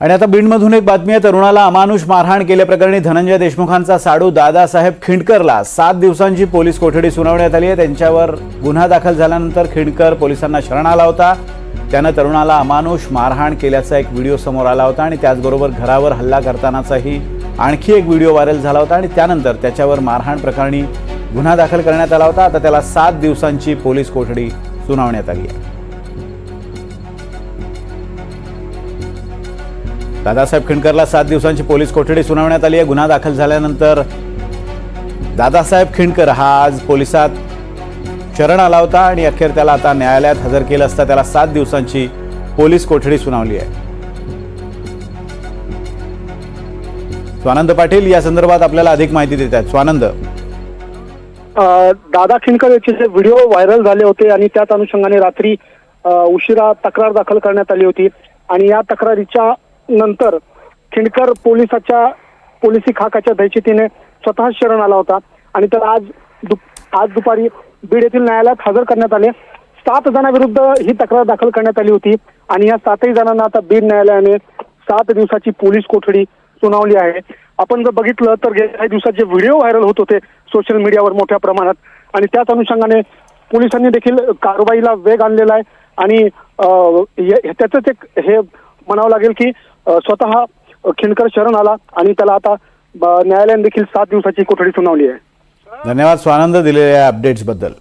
आणि आता बीडमधून एक बातमी आहे. तरुणाला अमानुष मारहाण केल्याप्रकरणी धनंजय देशमुखांचा साडू दादासाहेब खिंडकरला सात दिवसांची पोलीस कोठडी सुनावण्यात आली आहे. त्यांच्यावर गुन्हा दाखल झाल्यानंतर खिंडकर पोलिसांना शरण आला होता. त्यानं तरुणाला अमानुष मारहाण केल्याचा एक व्हिडिओ समोर आला होता आणि त्याचबरोबर घरावर हल्ला करतानाचाही आणखी एक व्हिडिओ व्हायरल झाला होता आणि त्यानंतर त्याच्यावर मारहाण प्रकरणी गुन्हा दाखल करण्यात आला होता. आता त्याला सात दिवसांची पोलीस कोठडी सुनावण्यात आली आहे. दादासाहेब खिंडकरला सात दिवसांची पोलीस कोठडी सुनावण्यात आली आहे. गुन्हा दाखल झाल्यानंतर दादासाहेब खिंडकर हा आज पोलिसात शरण आला होता आणि अखेर त्याला आता न्यायालयात हजर केलं असता त्याला सात दिवसांची पोलीस कोठडी सुनावली आहे. स्वानंद पाटील या संदर्भात आपल्याला अधिक माहिती देत आहेत. स्वानंद. दादा खिंडकर याचे जे व्हिडिओ व्हायरल झाले होते आणि त्याच अनुषंगाने रात्री उशिरा तक्रार दाखल करण्यात आली होती. आणि या तक्रारीच्या नंतर खिंडकर पोलिसाच्या पोलिसी खाकाच्या दहशतीने स्वतः शरण आला होता. आणि त्याला आज दुप- आज दुपारी बीड येथील न्यायालयात हजर करण्यात आले. सात जणांविरुद्ध ही तक्रार दाखल करण्यात आली होती. आणि या सातही जणांना आता बीड न्यायालयाने सात दिवसाची पोलीस कोठडी सुनावली आहे. आपण जर बघितलं तर गेल्या काही दिवसात जे व्हिडिओ व्हायरल होत होते सोशल मीडियावर मोठ्या प्रमाणात आणि त्याच अनुषंगाने पोलिसांनी देखील कारवाईला वेग आणलेला आहे. आणि अं, त्याचंच एक हे म्हणावं लागेल की स्वतः खिंडकर शरण आला आणि त्याला आता न्यायालयाने देखील सात दिवसाची कोठडी सुनावली आहे. धन्यवाद स्वानंद दिलेल्या अपडेट्सबद्दल